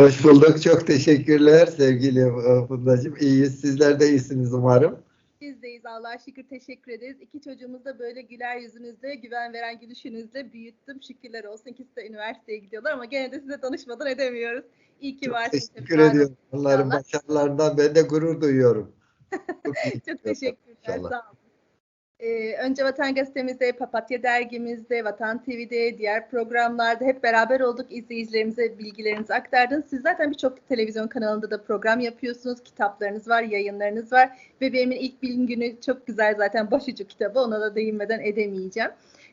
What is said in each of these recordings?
Hoş bulduk. Çok teşekkürler sevgili e, Fundacığım. İyiyiz. Sizler de iyisiniz umarım. Biz deyiz. Allah'a şükür teşekkür ederiz. İki çocuğumuz da böyle güler yüzünüzle, güven veren gülüşünüzle büyüttüm. Şükürler olsun. İkisi de üniversiteye gidiyorlar ama gene de size danışmadan edemiyoruz. İyi ki varsınız. teşekkür ediyorum. Onların başarılarından ben de gurur duyuyorum. Çok Çok teşekkürler. İnşallah. Sağ olun. Ee, önce Vatan Gazetemizde, Papatya Dergimizde, Vatan TV'de, diğer programlarda hep beraber olduk. İzleyicilerimize bilgilerinizi aktardınız. Siz zaten birçok televizyon kanalında da program yapıyorsunuz. Kitaplarınız var, yayınlarınız var. Bebeğimin ilk bilim günü çok güzel zaten başucu kitabı. Ona da değinmeden edemeyeceğim.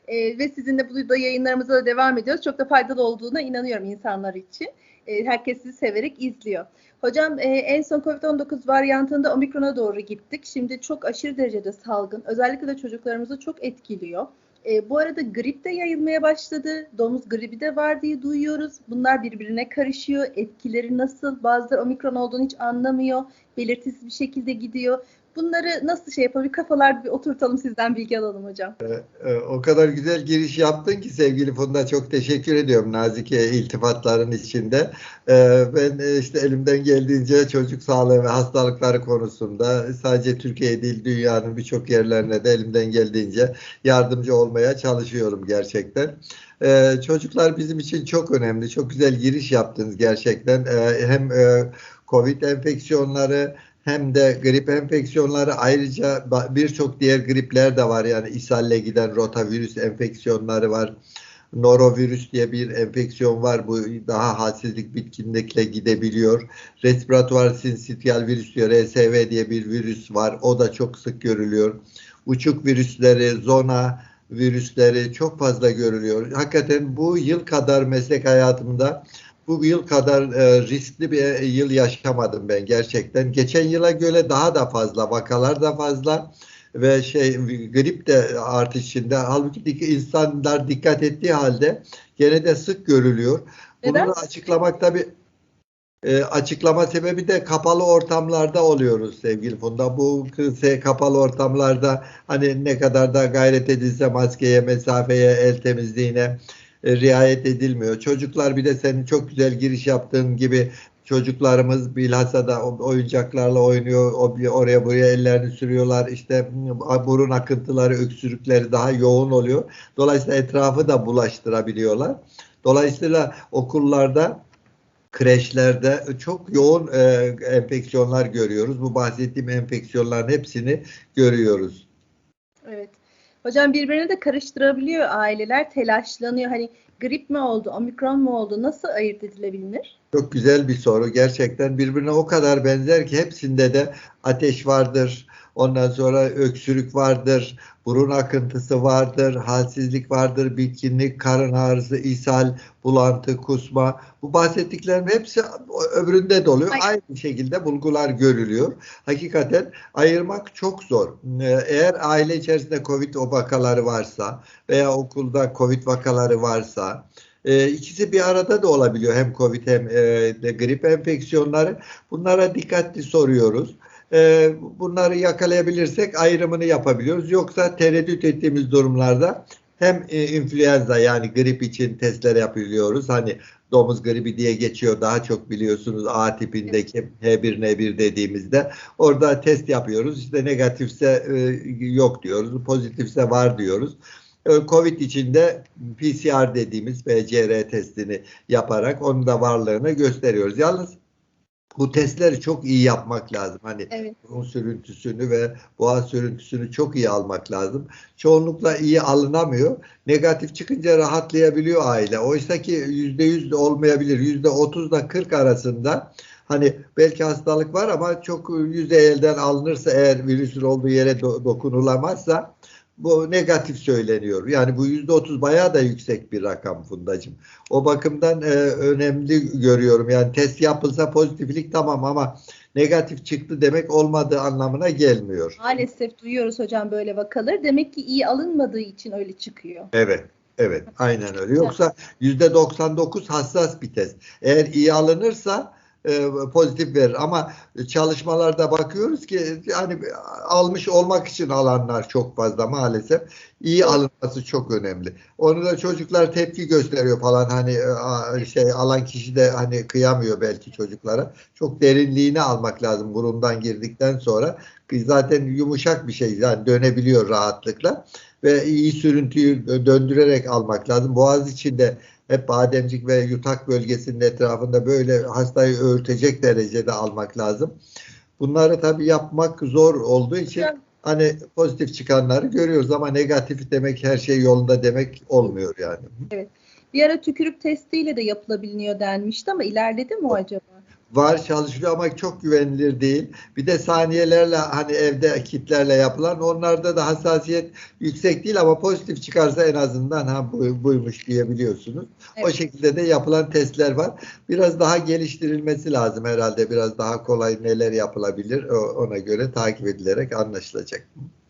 Ee, ve sizinle burada yayınlarımıza da devam ediyoruz. Çok da faydalı olduğuna inanıyorum insanlar için. Ee, herkes sizi severek izliyor. Hocam e, en son COVID-19 varyantında omikrona doğru gittik. Şimdi çok aşırı derecede salgın. Özellikle de çocuklarımızı çok etkiliyor. E, bu arada grip de yayılmaya başladı. Domuz gribi de var diye duyuyoruz. Bunlar birbirine karışıyor. Etkileri nasıl? Bazıları omikron olduğunu hiç anlamıyor. Belirtisiz bir şekilde gidiyor. Bunları nasıl şey yapalım? Kafalar bir oturtalım sizden bilgi alalım hocam. Ee, O kadar güzel giriş yaptın ki sevgili Funda çok teşekkür ediyorum nazike iltifatların içinde. Ee, Ben e, işte elimden geldiğince çocuk sağlığı ve hastalıkları konusunda sadece Türkiye değil dünyanın birçok yerlerine de elimden geldiğince yardımcı olmaya çalışıyorum gerçekten. Ee, Çocuklar bizim için çok önemli. Çok güzel giriş yaptınız gerçekten. Ee, Hem e, Covid enfeksiyonları hem de grip enfeksiyonları ayrıca birçok diğer gripler de var. Yani ishalle giden rotavirüs enfeksiyonları var. Norovirüs diye bir enfeksiyon var. Bu daha halsizlik bitkinlikle gidebiliyor. Respiratuvar sinsitial virüs diyor. RSV diye bir virüs var. O da çok sık görülüyor. Uçuk virüsleri, zona virüsleri çok fazla görülüyor. Hakikaten bu yıl kadar meslek hayatımda bu yıl kadar e, riskli bir e, yıl yaşamadım ben gerçekten. Geçen yıla göre daha da fazla, vakalar da fazla ve şey grip de artış içinde. Halbuki insanlar dikkat ettiği halde gene de sık görülüyor. Bunu Neden? açıklamak tabii e, açıklama sebebi de kapalı ortamlarda oluyoruz sevgili Funda. Bu kı- kapalı ortamlarda hani ne kadar da gayret edilse maskeye, mesafeye, el temizliğine e, riayet edilmiyor. Çocuklar bir de senin çok güzel giriş yaptığın gibi çocuklarımız bilhassa da oyuncaklarla oynuyor. Oraya buraya ellerini sürüyorlar. İşte m, burun akıntıları, öksürükleri daha yoğun oluyor. Dolayısıyla etrafı da bulaştırabiliyorlar. Dolayısıyla okullarda kreşlerde çok yoğun e, enfeksiyonlar görüyoruz. Bu bahsettiğim enfeksiyonların hepsini görüyoruz. Hocam birbirini de karıştırabiliyor aileler. Telaşlanıyor. Hani grip mi oldu, omikron mu oldu? Nasıl ayırt edilebilir? Çok güzel bir soru. Gerçekten birbirine o kadar benzer ki hepsinde de ateş vardır. Ondan sonra öksürük vardır, burun akıntısı vardır, halsizlik vardır, bitkinlik, karın ağrısı, ishal, bulantı, kusma. Bu bahsettiklerim hepsi öbüründe de oluyor. Aynen. Aynı şekilde bulgular görülüyor. Hakikaten ayırmak çok zor. Eğer aile içerisinde COVID vakaları varsa veya okulda COVID vakaları varsa e, ikisi bir arada da olabiliyor. Hem COVID hem e, de grip enfeksiyonları. Bunlara dikkatli soruyoruz. E, bunları yakalayabilirsek ayrımını yapabiliyoruz. Yoksa tereddüt ettiğimiz durumlarda hem e, influenza yani grip için testler yapabiliyoruz. Hani domuz gribi diye geçiyor daha çok biliyorsunuz A tipindeki H1N1 dediğimizde orada test yapıyoruz. İşte negatifse e, yok diyoruz, pozitifse var diyoruz. E, Covid için de PCR dediğimiz PCR testini yaparak onun da varlığını gösteriyoruz. Yalnız bu testleri çok iyi yapmak lazım. Hani Evet. burun sürüntüsünü ve boğaz sürüntüsünü çok iyi almak lazım. Çoğunlukla iyi alınamıyor. Negatif çıkınca rahatlayabiliyor aile. Oysa ki %100 de olmayabilir. %30 ile 40 arasında hani belki hastalık var ama çok yüzey elden alınırsa eğer virüsün olduğu yere do- dokunulamazsa bu negatif söyleniyor. Yani bu %30 bayağı da yüksek bir rakam Fundacığım. O bakımdan e, önemli görüyorum. Yani test yapılsa pozitiflik tamam ama negatif çıktı demek olmadığı anlamına gelmiyor. Maalesef duyuyoruz hocam böyle vakaları. Demek ki iyi alınmadığı için öyle çıkıyor. Evet. Evet, aynen öyle. Yoksa %99 hassas bir test. Eğer iyi alınırsa e, pozitif verir. Ama çalışmalarda bakıyoruz ki hani almış olmak için alanlar çok fazla maalesef. İyi alınması çok önemli. Onu da çocuklar tepki gösteriyor falan hani e, şey alan kişi de hani kıyamıyor belki çocuklara. Çok derinliğini almak lazım burundan girdikten sonra. Zaten yumuşak bir şey yani dönebiliyor rahatlıkla ve iyi sürüntüyü döndürerek almak lazım. Boğaz içinde hep bademcik ve yutak bölgesinin etrafında böyle hastayı örtecek derecede almak lazım. Bunları tabii yapmak zor olduğu için hani pozitif çıkanları görüyoruz ama negatif demek her şey yolunda demek olmuyor yani. Evet. Bir ara tükürük testiyle de yapılabiliyor denmişti ama ilerledi mi o acaba? Var çalışılıyor ama çok güvenilir değil. Bir de saniyelerle hani evde kitlerle yapılan onlarda da hassasiyet yüksek değil ama pozitif çıkarsa en azından ha bu, buymuş diyebiliyorsunuz. Evet. O şekilde de yapılan testler var. Biraz daha geliştirilmesi lazım herhalde. Biraz daha kolay neler yapılabilir ona göre takip edilerek anlaşılacak.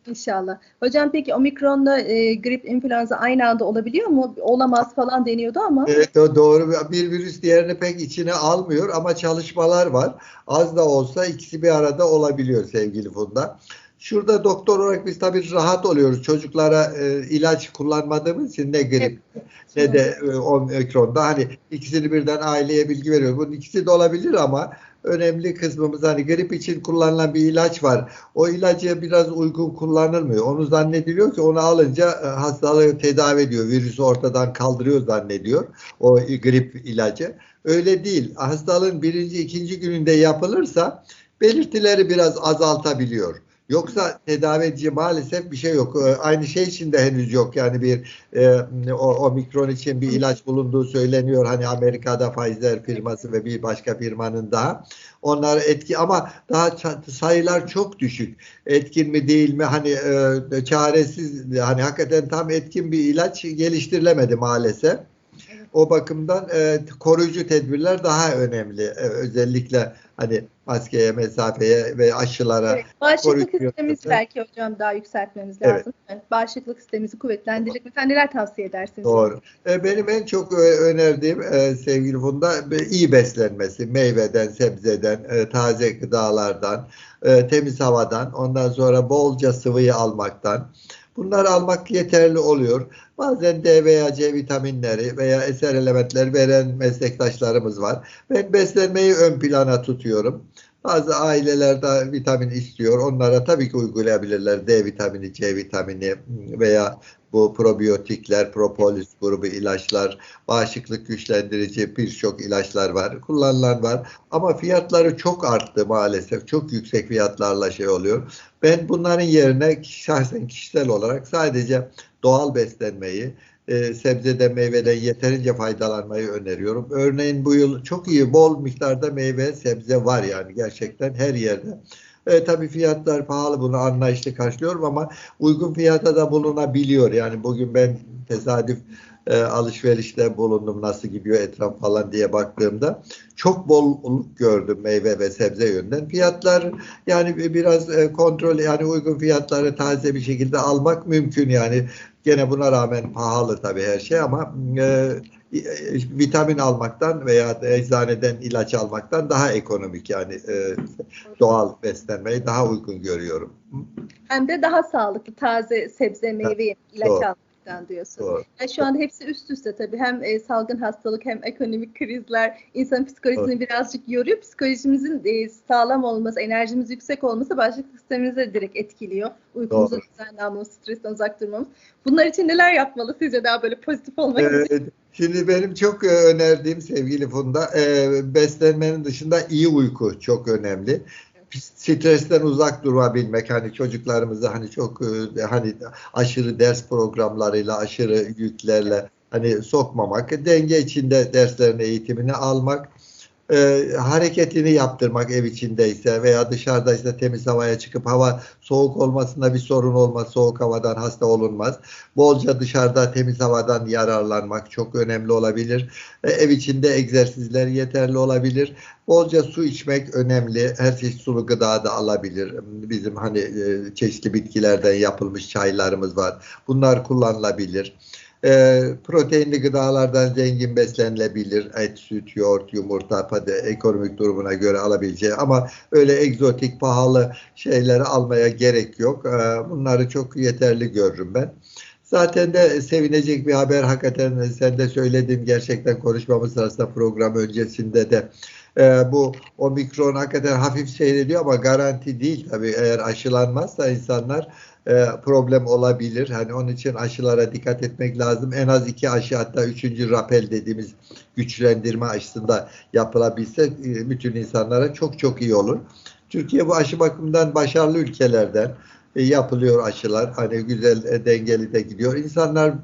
İnşallah. Hocam peki omikronla e, grip influenza aynı anda olabiliyor mu? Olamaz falan deniyordu ama. Evet o doğru. Bir virüs diğerini pek içine almıyor ama çalışmalar var. Az da olsa ikisi bir arada olabiliyor sevgili Funda. Şurada doktor olarak biz tabii rahat oluyoruz. Çocuklara e, ilaç kullanmadığımız için ne grip evet. ne de e, omikronda hani ikisini birden aileye bilgi veriyoruz. Bunun ikisi de olabilir ama önemli kısmımız hani grip için kullanılan bir ilaç var. O ilacı biraz uygun kullanılmıyor. Onu zannediliyor ki onu alınca e, hastalığı tedavi ediyor. Virüsü ortadan kaldırıyor zannediyor o grip ilacı. Öyle değil. Hastalığın birinci, ikinci gününde yapılırsa belirtileri biraz azaltabiliyor. Yoksa tedavi edici maalesef bir şey yok. Ee, aynı şey için de henüz yok. Yani bir e, o, omikron için bir ilaç bulunduğu söyleniyor. Hani Amerika'da Pfizer firması ve bir başka firmanın daha. Onlar etki ama daha sayılar çok düşük. Etkin mi değil mi? Hani e, çaresiz hani hakikaten tam etkin bir ilaç geliştirilemedi maalesef. O bakımdan e, koruyucu tedbirler daha önemli. E, özellikle hani maskeye, mesafeye ve aşılara. Evet, bağışıklık sistemimizi belki hocam daha yükseltmemiz lazım. Evet. Bağışıklık sistemimizi kuvvetlendirecek. Mesela neler tavsiye edersiniz? Doğru. E, benim en çok e, önerdiğim e, sevgili Funda iyi beslenmesi. Meyveden, sebzeden, e, taze gıdalardan, e, temiz havadan, ondan sonra bolca sıvıyı almaktan. Bunları almak yeterli oluyor. Bazen D veya C vitaminleri veya eser elementler veren meslektaşlarımız var. Ben beslenmeyi ön plana tutuyorum. Bazı ailelerde vitamin istiyor. Onlara tabii ki uygulayabilirler. D vitamini, C vitamini veya bu probiyotikler, propolis grubu ilaçlar, bağışıklık güçlendirici birçok ilaçlar var. Kullanılan var. Ama fiyatları çok arttı maalesef. Çok yüksek fiyatlarla şey oluyor. Ben bunların yerine şahsen kişisel olarak sadece doğal beslenmeyi, e, sebzeden meyveden yeterince faydalanmayı öneriyorum. Örneğin bu yıl çok iyi bol miktarda meyve sebze var yani gerçekten her yerde. E, tabii fiyatlar pahalı bunu anlayışlı karşılıyorum ama uygun fiyata da bulunabiliyor. Yani bugün ben tesadüf e, alışverişte bulundum nasıl gidiyor etraf falan diye baktığımda çok bolluk gördüm meyve ve sebze yönden. Fiyatlar yani biraz e, kontrol yani uygun fiyatları taze bir şekilde almak mümkün yani gene buna rağmen pahalı tabii her şey ama e, vitamin almaktan veya eczaneden ilaç almaktan daha ekonomik yani e, doğal beslenmeyi daha uygun görüyorum. Hem de daha sağlıklı taze sebze meyve ilaç almak gerçekten diyorsun. Doğru. Yani şu anda hepsi üst üste tabii. Hem e, salgın hastalık hem ekonomik krizler insan psikolojisini Doğru. birazcık yoruyor. Psikolojimizin e, sağlam olması, enerjimiz yüksek olması bağışıklık sistemimizi de direkt etkiliyor. Uykumuzu düzenli almamız, stresten uzak durmamız. Bunlar için neler yapmalı sizce daha böyle pozitif olmak için? Şimdi benim çok e, önerdiğim sevgili Funda e, beslenmenin dışında iyi uyku çok önemli. Stresten uzak durabilmek hani çocuklarımızı hani çok e, hani aşırı ders programlarıyla aşırı yüklerle hani sokmamak denge içinde derslerin eğitimini almak e, hareketini yaptırmak ev içindeyse veya dışarıdaysa temiz havaya çıkıp hava soğuk olmasında bir sorun olmaz. Soğuk havadan hasta olunmaz. Bolca dışarıda temiz havadan yararlanmak çok önemli olabilir. E, ev içinde egzersizler yeterli olabilir. Bolca su içmek önemli. Her çeşit sulu gıda da alabilir. Bizim hani e, çeşitli bitkilerden yapılmış çaylarımız var. Bunlar kullanılabilir e, proteinli gıdalardan zengin beslenilebilir. Et, süt, yoğurt, yumurta, pade, ekonomik durumuna göre alabileceği ama öyle egzotik, pahalı şeyleri almaya gerek yok. E, bunları çok yeterli görürüm ben. Zaten de sevinecek bir haber hakikaten sen de söyledin gerçekten konuşmamız sırasında program öncesinde de e, bu omikron hakikaten hafif seyrediyor ama garanti değil tabii eğer aşılanmazsa insanlar e, problem olabilir. Hani onun için aşılara dikkat etmek lazım. En az iki aşı hatta üçüncü rapel dediğimiz güçlendirme aşısında yapılabilse e, bütün insanlara çok çok iyi olur. Türkiye bu aşı bakımından başarılı ülkelerden e, yapılıyor aşılar. Hani güzel dengeli de gidiyor. İnsanlar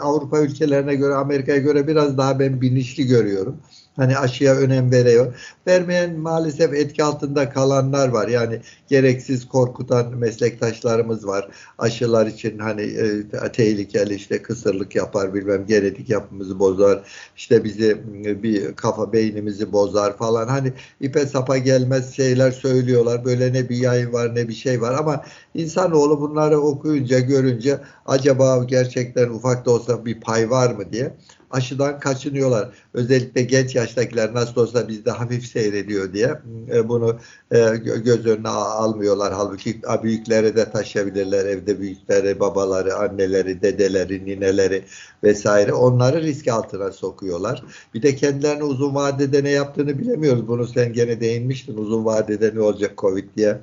Avrupa ülkelerine göre Amerika'ya göre biraz daha ben bilinçli görüyorum. Hani aşıya önem veriyor. Vermeyen maalesef etki altında kalanlar var. Yani gereksiz korkutan meslektaşlarımız var. Aşılar için hani e, tehlikeli işte kısırlık yapar bilmem genetik yapımızı bozar. İşte bizi e, bir kafa beynimizi bozar falan. Hani ipe sapa gelmez şeyler söylüyorlar. Böyle ne bir yayın var ne bir şey var ama insanoğlu bunları okuyunca görünce acaba gerçekten ufak da olsa bir pay var mı diye aşıdan kaçınıyorlar. Özellikle genç yaştakiler nasıl olsa bizde hafif seyrediyor diye e, bunu e, göz önüne almıyorlar. Halbuki büyükleri de taşıyabilirler. Evde büyükleri, babaları, anneleri, dedeleri, nineleri vesaire onları risk altına sokuyorlar. Bir de kendilerine uzun vadede ne yaptığını bilemiyoruz. Bunu sen gene değinmiştin. Uzun vadede ne olacak Covid diye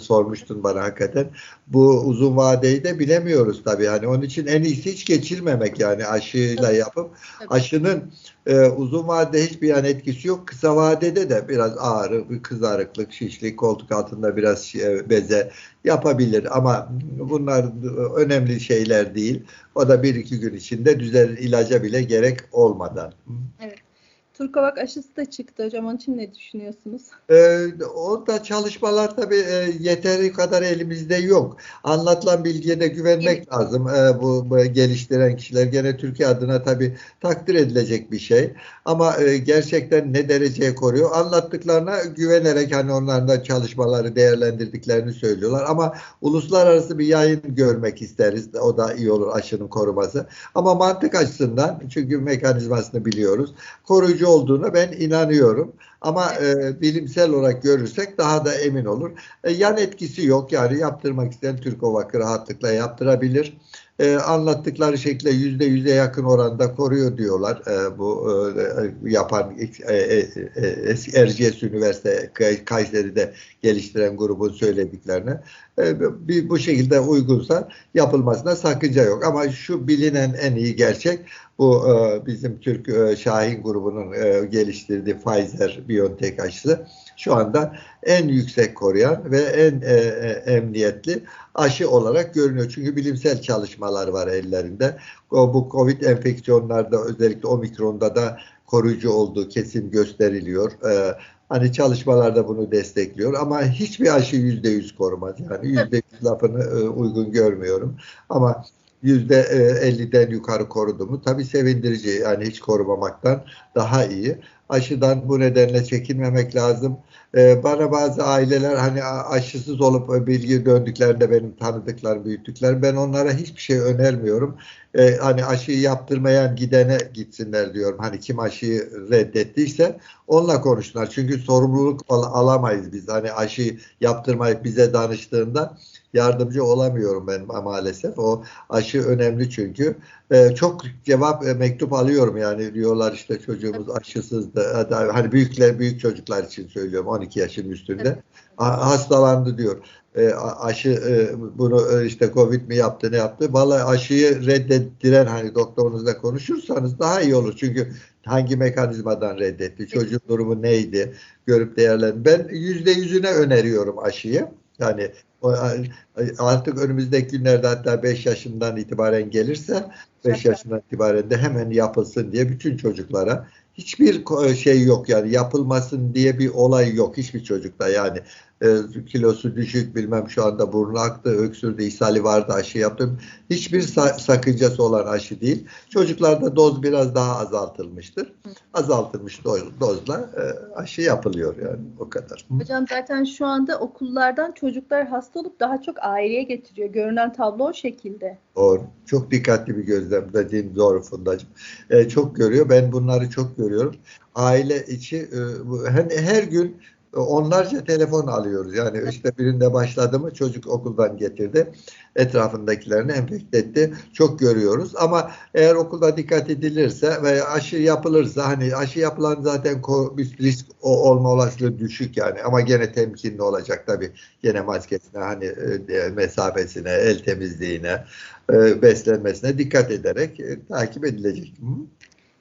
sormuştun bana hakikaten. Bu uzun vadeyi de bilemiyoruz tabii. Hani onun için en iyisi hiç geçirmemek yani aşıyla yapıp aşının e, uzun vadede hiçbir yan etkisi yok. Kısa vadede de biraz ağrı, kızarıklık, şişlik, koltuk altında biraz şey, beze yapabilir ama bunlar önemli şeyler değil. O da bir iki gün içinde düzelir ilaca bile gerek olmadan. Evet. Turkavak aşısı da çıktı hocam. Onun için ne düşünüyorsunuz? Ee, orada çalışmalar tabii e, yeteri kadar elimizde yok. Anlatılan bilgiye de güvenmek evet. lazım. E, bu, bu geliştiren kişiler gene Türkiye adına tabii takdir edilecek bir şey. Ama e, gerçekten ne dereceye koruyor? Anlattıklarına güvenerek hani onların da çalışmaları değerlendirdiklerini söylüyorlar. Ama uluslararası bir yayın görmek isteriz. O da iyi olur aşının koruması. Ama mantık açısından çünkü mekanizmasını biliyoruz. Koruyucu olduğuna ben inanıyorum. Ama e, bilimsel olarak görürsek daha da emin olur. E, yan etkisi yok. Yani yaptırmak isteyen Türk Ovak'ı rahatlıkla yaptırabilir. E, anlattıkları şekilde yüzde yüze yakın oranda koruyor diyorlar. E, bu e, yapan e, e, e, Erciyes Üniversite Kayseri'de geliştiren grubun söylediklerine. E, bir, bu şekilde uygunsa yapılmasına sakınca yok. Ama şu bilinen en iyi gerçek bu e, bizim Türk e, Şahin grubunun geliştirdiği Pfizer BioNTech aşısı şu anda en yüksek koruyan ve en emniyetli aşı olarak görünüyor. Çünkü bilimsel çalışmalar var ellerinde. Bu COVID enfeksiyonlarda özellikle omikronda da koruyucu olduğu kesin gösteriliyor. Hani çalışmalarda bunu destekliyor ama hiçbir aşı yüzde yüz korumaz. Yani yüzde yüz lafını e, uygun görmüyorum. Ama yüzde 50'den yukarı korudu mu tabii sevindirici yani hiç korumamaktan daha iyi. Aşıdan bu nedenle çekinmemek lazım. Ee, bana bazı aileler hani aşısız olup bilgi döndüklerinde benim tanıdıklarım, büyüttüklerim ben onlara hiçbir şey önermiyorum. Ee, hani aşıyı yaptırmayan gidene gitsinler diyorum. Hani kim aşıyı reddettiyse onunla konuşsunlar. Çünkü sorumluluk al alamayız biz. Hani aşıyı yaptırmayıp bize danıştığında yardımcı olamıyorum ben maalesef. O aşı önemli çünkü. Ee, çok cevap e, mektup alıyorum yani diyorlar işte çocuğumuz aşısızdı. Hani büyükler büyük çocuklar için söylüyorum 12 yaşın üstünde. Hastalandı diyor. E, aşı e, bunu e, işte Covid mi yaptı ne yaptı? Vallahi aşıyı reddettiren hani doktorunuzla konuşursanız daha iyi olur. Çünkü hangi mekanizmadan reddetti? Çocuğun durumu neydi? Görüp değerlendir. Ben yüzde yüzüne öneriyorum aşıyı. Yani artık önümüzdeki günlerde hatta 5 yaşından itibaren gelirse 5 yaşından itibaren de hemen yapılsın diye bütün çocuklara hiçbir şey yok. Yani yapılmasın diye bir olay yok hiçbir çocukta. Yani e, kilosu düşük bilmem şu anda burnu aktı, öksürdü, ishali vardı aşı yaptım. Hiçbir sa- sakıncası olan aşı değil. Çocuklarda doz biraz daha azaltılmıştır. Azaltılmış doz, dozla e, aşı yapılıyor yani o kadar. Hocam zaten şu anda okullardan çocuklar hasta olup daha çok aileye getiriyor. Görünen tablo o şekilde. Doğru. Çok dikkatli bir gözlem dediğin doğru Fundacığım. E, çok görüyor. Ben bunları çok görüyorum. Aile içi e, her, her gün onlarca telefon alıyoruz. Yani işte birinde başladı mı çocuk okuldan getirdi. Etrafındakilerini enfekte etti. Çok görüyoruz. Ama eğer okulda dikkat edilirse ve aşı yapılırsa hani aşı yapılan zaten risk olma olasılığı düşük yani. Ama gene temkinli olacak tabii. Gene maskesine hani e, mesafesine, el temizliğine, e, beslenmesine dikkat ederek e, takip edilecek.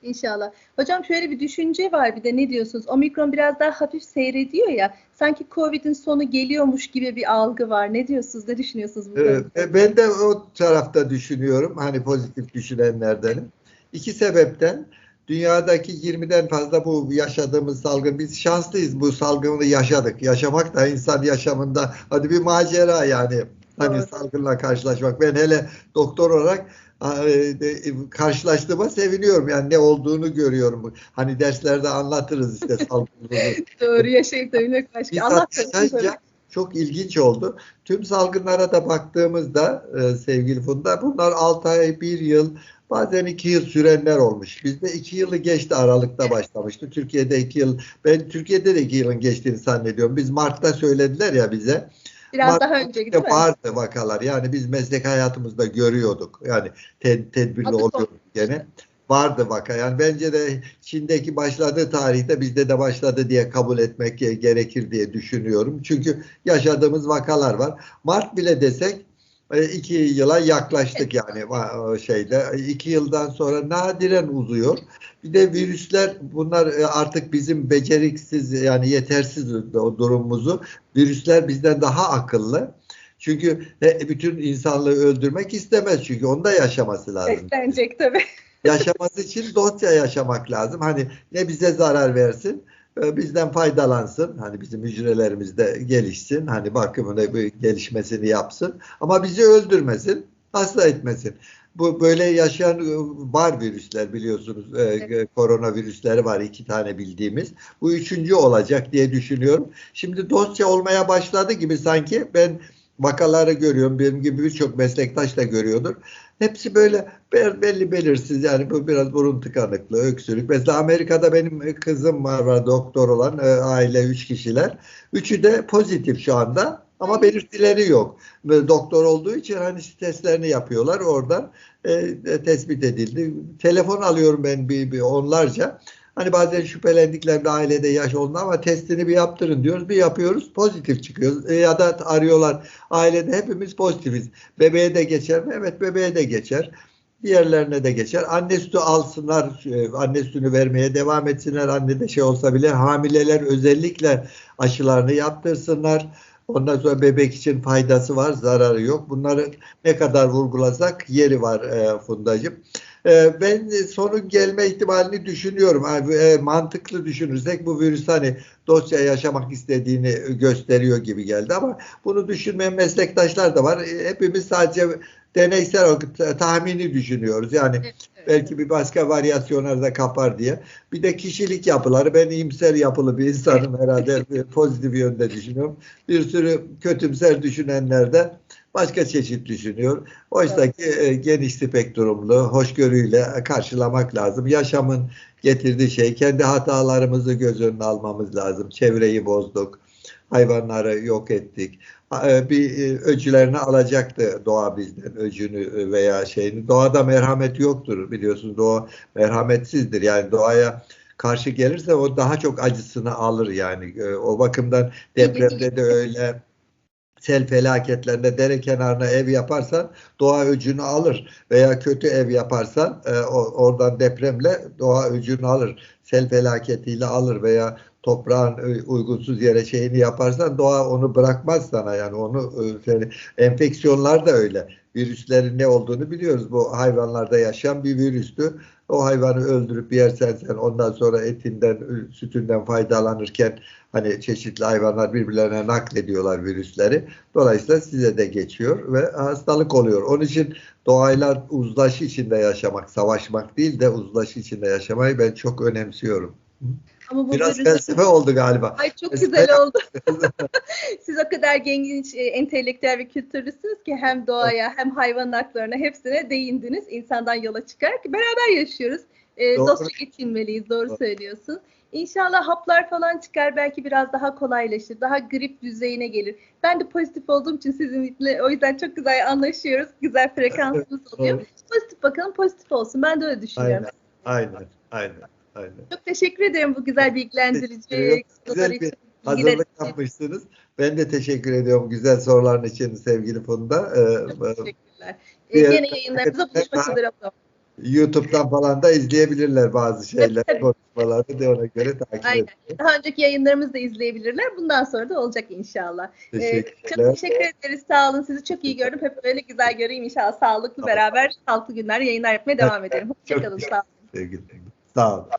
İnşallah. Hocam şöyle bir düşünce var bir de ne diyorsunuz? Omikron biraz daha hafif seyrediyor ya. Sanki Covid'in sonu geliyormuş gibi bir algı var. Ne diyorsunuz? Ne düşünüyorsunuz bu Evet, e, ben de o tarafta düşünüyorum. Hani pozitif düşünenlerdenim. İki sebepten dünyadaki 20'den fazla bu yaşadığımız salgın biz şanslıyız bu salgını yaşadık. Yaşamak da insan yaşamında hadi bir macera yani. Hani Doğru. salgınla karşılaşmak. Ben hele doktor olarak e, de- karşılaştığıma seviniyorum. Yani ne olduğunu görüyorum. Hani derslerde anlatırız işte salgınımızı. Doğru yaşayıp da bilmek başka. Yaşayınca çok ilginç oldu. Tüm salgınlara da baktığımızda e, sevgili Funda bunlar 6 ay, 1 yıl bazen 2 yıl sürenler olmuş. Bizde 2 yılı geçti Aralık'ta başlamıştı. Türkiye'de 2 yıl ben Türkiye'de de 2 yılın geçtiğini zannediyorum. Biz Mart'ta söylediler ya bize. Biraz Mart- daha önceki değil mi? vardı vakalar. Yani biz meslek hayatımızda görüyorduk. Yani te- tedbirli Adı oluyorduk gene. Vardı vaka. Yani bence de Çin'deki başladığı tarihte bizde de başladı diye kabul etmek ge- gerekir diye düşünüyorum. Çünkü yaşadığımız vakalar var. Mart bile desek e, iki yıla yaklaştık yani va- o şeyde. iki yıldan sonra nadiren uzuyor. Bir de virüsler bunlar e, artık bizim beceriksiz yani yetersiz o durumumuzu virüsler bizden daha akıllı. Çünkü e, bütün insanlığı öldürmek istemez çünkü onda yaşaması lazım. Beslenecek tabii. Yaşaması için dosya yaşamak lazım. Hani ne bize zarar versin, e, bizden faydalansın. Hani bizim hücrelerimizde gelişsin. Hani bakımını bir gelişmesini yapsın. Ama bizi öldürmesin, hasta etmesin. Bu böyle yaşayan e, var virüsler biliyorsunuz. E, Evet. Koronavirüsleri var iki tane bildiğimiz. Bu üçüncü olacak diye düşünüyorum. Şimdi dosya olmaya başladı gibi sanki ben vakaları görüyorum. Benim gibi birçok meslektaş da görüyordur. Hepsi böyle be- belli belirsiz yani bu biraz burun tıkanıklığı, öksürük. Mesela Amerika'da benim kızım var, var doktor olan e, aile üç kişiler. Üçü de pozitif şu anda ama belirtileri yok. Doktor olduğu için hani testlerini yapıyorlar oradan e, e, tespit edildi. Telefon alıyorum ben bir, bir onlarca. Hani bazen şüphelendiklerinde ailede yaş oldu ama testini bir yaptırın diyoruz. Bir yapıyoruz pozitif çıkıyoruz. E, ya da arıyorlar ailede hepimiz pozitifiz. Bebeğe de geçer mi? Evet bebeğe de geçer. Diğerlerine de geçer. Anne sütü alsınlar, e, anne sütünü vermeye devam etsinler. Anne de şey olsa bile hamileler özellikle aşılarını yaptırsınlar. Ondan sonra bebek için faydası var, zararı yok. Bunları ne kadar vurgulasak yeri var e, Fundacığım. E, ben sonun gelme ihtimalini düşünüyorum. Yani, e, mantıklı düşünürsek bu virüs hani dosya yaşamak istediğini gösteriyor gibi geldi ama bunu düşünmeyen meslektaşlar da var. E, hepimiz sadece deneysel olarak tahmini düşünüyoruz. Yani Evet, evet. belki bir başka varyasyonlar da kapar diye. Bir de kişilik yapıları. Ben iyimser yapılı bir insanım herhalde. Pozitif yönde düşünüyorum. Bir sürü kötümser düşünenler de başka çeşit düşünüyor. Oysa ki e, geniş spektrumlu, hoşgörüyle karşılamak lazım. Yaşamın getirdiği şey, kendi hatalarımızı göz önüne almamız lazım. Çevreyi bozduk, hayvanları yok ettik. E, Bir e, öcülerini alacaktı doğa bizden, öcünü veya şeyini. Doğada merhamet yoktur biliyorsunuz. Doğa merhametsizdir. Yani doğaya karşı gelirse o daha çok acısını alır yani. E, O bakımdan depremde de öyle sel felaketlerinde dere kenarına ev yaparsan doğa öcünü alır veya kötü ev yaparsan e, oradan depremle doğa öcünü alır. Sel felaketiyle alır veya toprağın uygunsuz yere şeyini yaparsan doğa onu bırakmaz sana yani onu seni- enfeksiyonlar da öyle. Virüslerin ne olduğunu biliyoruz. Bu hayvanlarda yaşayan bir virüstü. o hayvanı öldürüp yersen sen ondan sonra etinden, sütünden faydalanırken hani çeşitli hayvanlar birbirlerine naklediyorlar virüsleri. Dolayısıyla size de geçiyor ve hastalık oluyor. Onun için doğayla uzlaşı içinde yaşamak, savaşmak değil de uzlaşı içinde yaşamayı ben çok önemsiyorum. Ama bu Biraz virüsü- felsefe oldu galiba. Ay çok güzel oldu. Siz o kadar genç, e, entelektüel ve kültürlüsünüz ki hem doğaya hem hayvan haklarına hepsine değindiniz. İnsandan yola çıkarak beraber yaşıyoruz. E, Doğru. dostça geçinmeliyiz. Doğru Doğru. söylüyorsun. İnşallah haplar falan çıkar belki biraz daha kolaylaşır. Daha grip düzeyine gelir. Ben de pozitif olduğum için sizinle o yüzden çok güzel anlaşıyoruz. Güzel frekansımız oluyor. Pozitif bakalım pozitif olsun. Ben de öyle düşünüyorum. Aynen, aynen, aynen, aynen. Çok teşekkür ederim bu güzel bilgilendirici Güzel bir için. Hazırlık için. yapmışsınız. Ben de teşekkür ediyorum güzel soruların için sevgili Funda. Ee, Çok teşekkürler. Ee, yeni yayınlarımıza buluşmak üzere. YouTube'dan falan da izleyebilirler bazı şeyler, konuşmaları da ona göre takip Aynen. edin. Daha önceki yayınlarımızı da izleyebilirler. Bundan sonra da olacak inşallah. Ee, Teşekkürler. çok teşekkür ederiz. Sağ olun. Sizi çok iyi gördüm. Hep öyle güzel göreyim inşallah. Sağlıklı Tamam. beraber sağlıklı günler yayınlar yapmaya devam edelim. Hoşçakalın. Sağ olun. Sevgili. Sağ olun.